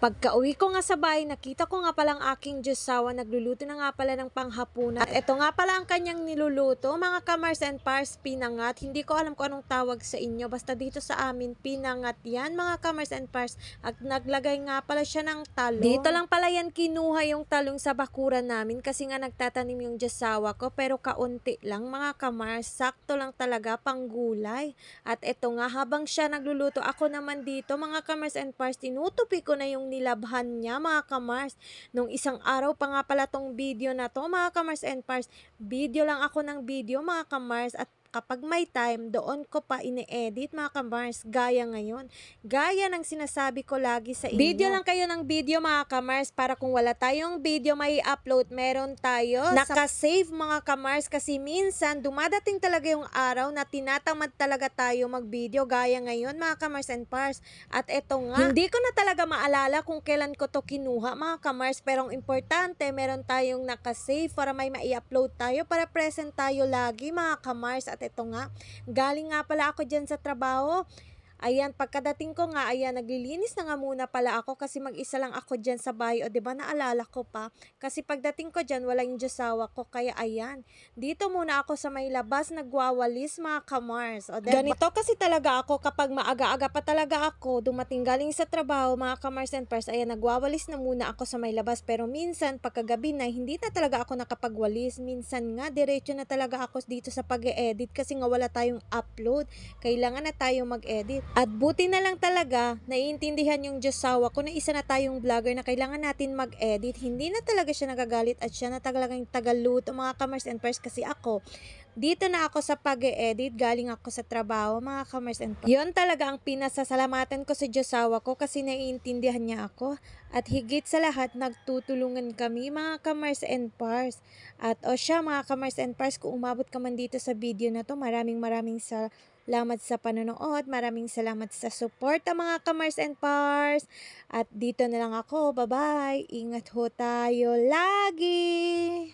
Pagka-uwi ko nga sa bahay, nakita ko nga palang aking Diyosawa, nagluluto na nga pala ng panghapunan. At ito nga pala ang kanyang niluluto, mga kamars and pars, pinangat. Hindi ko alam kung anong tawag sa inyo, basta dito sa amin, pinangat yan, mga kamars and pars. At naglagay nga pala siya ng talong. Dito lang pala yan kinuha yung talong sa bakuran namin kasi nga nagtatanim yung Diyosawa ko, pero kaunti lang, mga kamars. Sakto lang talaga, panggulay. At ito nga, habang siya nagluluto, ako naman dito, mga kamars and pars, tinutupi ko na yung nilabhan niya, mga kamars. Nung isang araw pa nga pala tong video na to, mga kamars and pars, video lang ako ng video, mga kamars, at kapag may time, doon ko pa ini-edit mga kamars, gaya ngayon. Gaya ng sinasabi ko lagi sa inyo. Video lang kayo ng video mga kamars para kung wala tayong video may upload, meron tayo. Naka-save mga kamars kasi minsan dumadating talaga yung araw na tinatamad talaga tayo mag-video gaya ngayon mga kamars and pars. At eto nga, hindi ko na talaga maalala kung kailan ko to kinuha mga kamars pero ang importante meron tayong naka-save para may mai-upload tayo para present tayo lagi mga kamars at ito nga, galing nga pala ako dyan sa trabaho. Ayan, pagkadating ko nga, ayan, naglilinis na nga muna pala ako kasi mag-isa lang ako dyan sa bahay. O, ba naalala ko pa? Kasi pagdating ko dyan, wala yung Diyosawa ko. Kaya ayan, dito muna ako sa may labas, nagwawalis mga kamars. O, diba? Ganito kasi talaga ako kapag maaga-aga pa talaga ako, dumating galing sa trabaho, mga kamars and pars, ayan, nagwawalis na muna ako sa may labas. Pero minsan, pagkagabi na, hindi na talaga ako nakapagwalis. Minsan nga, diretso na talaga ako dito sa pag-edit kasi nga wala tayong upload. Kailangan na tayo mag-edit. At buti na lang talaga, naiintindihan yung Diyosawa ko na isa na tayong vlogger na kailangan natin mag-edit. Hindi na talaga siya nagagalit at siya na talagang tagaluto mga kamers and pers kasi ako, dito na ako sa pag-edit, galing ako sa trabaho, mga kamers and pers. Yun talaga ang pinasasalamatan ko sa Diyosawa ko kasi naiintindihan niya ako. At higit sa lahat, nagtutulungan kami mga kamers and pars. At o siya mga kamers and pars, kung umabot ka man dito sa video na to, maraming maraming sa Salamat sa panonood. Maraming salamat sa support mga kamars and pars. At dito na lang ako. Bye-bye. Ingat ho tayo lagi.